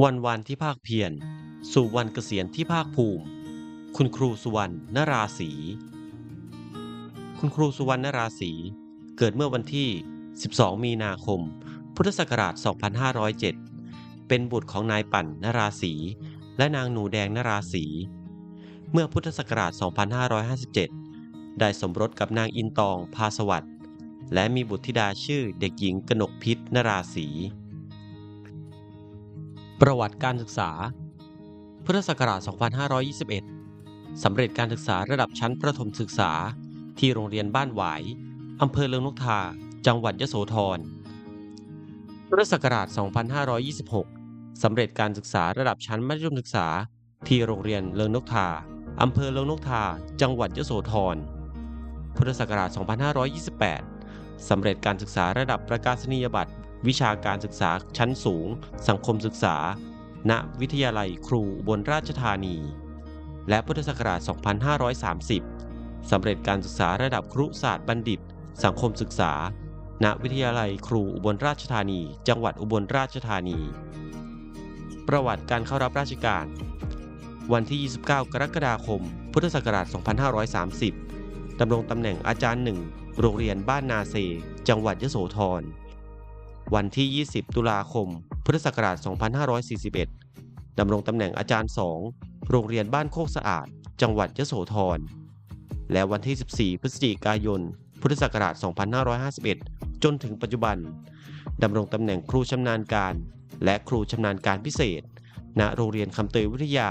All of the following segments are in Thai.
วันวันที่ภาคเพียร สู่วันเกษียณที่ภาคภูมิ คุณครูสุวรรณนราศีคุณครูสุวรรณนราศีเกิดเมื่อวันที่ 12 มีนาคม พุทธศักราช 2507 เป็นบุตรของนายปั่นนราศีและนางหนูแดงนราศีเมื่อพุทธศักราช 2557 ได้สมรสกับนางอินตองพาสวัสด์และมีบุตรธิดาชื่อเด็กหญิงกนกพิษนราศี ประวัติการศึกษา พุทธศักราช 2521 สำเร็จการศึกษาระดับชั้นประถมศึกษา ที่โรงเรียนบ้านหวาย อำเภอเลืองนกทา จังหวัดยโสธร พุทธศักราช 2526 สำเร็จการศึกษาระดับชั้นมัธยมศึกษา ที่โรงเรียนเลืองนกทา อำเภอเลืองนกทา จังหวัดยโสธร พุทธศักราช 2528 สำเร็จการศึกษาระดับประกาศนียบัตร วิชาการศึกษาชั้นสูง สังคมศึกษา ณ วิทยาลัยครูอุบลราชธานี และพุทธศักราช 2530 สำเร็จการศึกษาระดับครุศาสตร์บัณฑิต สังคมศึกษา ณ วิทยาลัยครูอุบลราชธานี จังหวัดอุบลราชธานี ประวัติการเข้ารับราชการ วันที่ 29 กรกฎาคม พุทธศักราช 2530ดำรงตำแหน่งอาจารย์หนึ่งโรงเรียนบ้านนาเซ จังหวัดยโสธร วันที่ 20 ตุลาคม พุทธศักราช 2541 ดำรงตำแหน่งอาจารย์ 2 โรงเรียนบ้านโคกสะอาด จังหวัดยโสธร และวันที่ 14 พฤศจิกายน พุทธศักราช 2551 จนถึงปัจจุบัน ดำรงตำแหน่งครูชำนาญการ และครูชำนาญการพิเศษ ณ โรงเรียนคำเตยวิทยา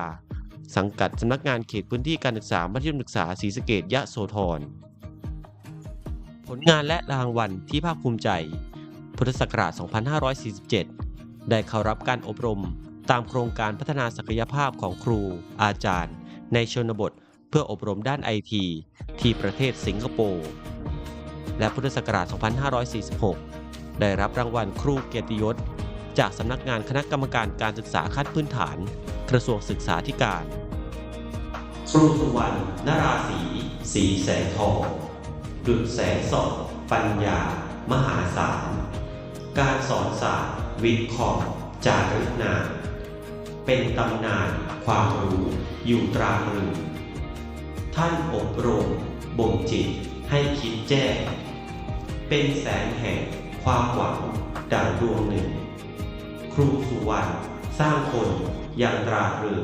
สังกัดสำนักงานเขตพื้นที่การศึกษามัธยมศึกษาศรีสะเกดยะโสธร ผลงานและรางวัลที่ภาคภูมิใจ พุทธศักราช 2547 ได้เข้ารับการอบรมตามโครงการพัฒนาศักยภาพของครู อาจารย์ ในชนบทเพื่ออบรมด้านไอทีที่ประเทศสิงคโปร์และพุทธศักราช 2546 ได้รับรางวัลครูเกียรติยศ จากสำนักงานคณะกรรมการการศึกษาขั้นพื้นฐาน กระทรวงศึกษาธิการ ครูสุวรรณนราศีสีแสงทองดุจแสงสองปัญญา มหาศาล การสอนศาสตร์ วิเคราะห์จารึกนาเป็นตำนานความรู้อยู่ตราตรึงท่านอบรมบ่มจิตให้คิดแจ้ง เป็นแสงแห่งความหวังดังดวงหนึ่ง ครูสุวรรณสร้างคนอย่างตราตรึง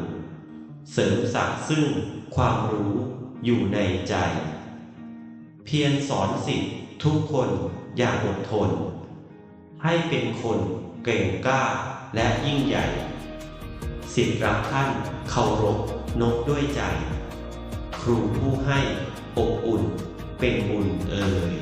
เสริมสร้างซึ่งความรู้อยู่ในใจ เพียรสอนสิทธิ์ทุกคนอย่างอดทน ให้เป็นคนเก่งกล้าและยิ่งใหญ่ สิทธิ์รักท่านเคารพนกด้วยใจ ครูผู้ให้อบอุ่นเป็นบุญเอ่ย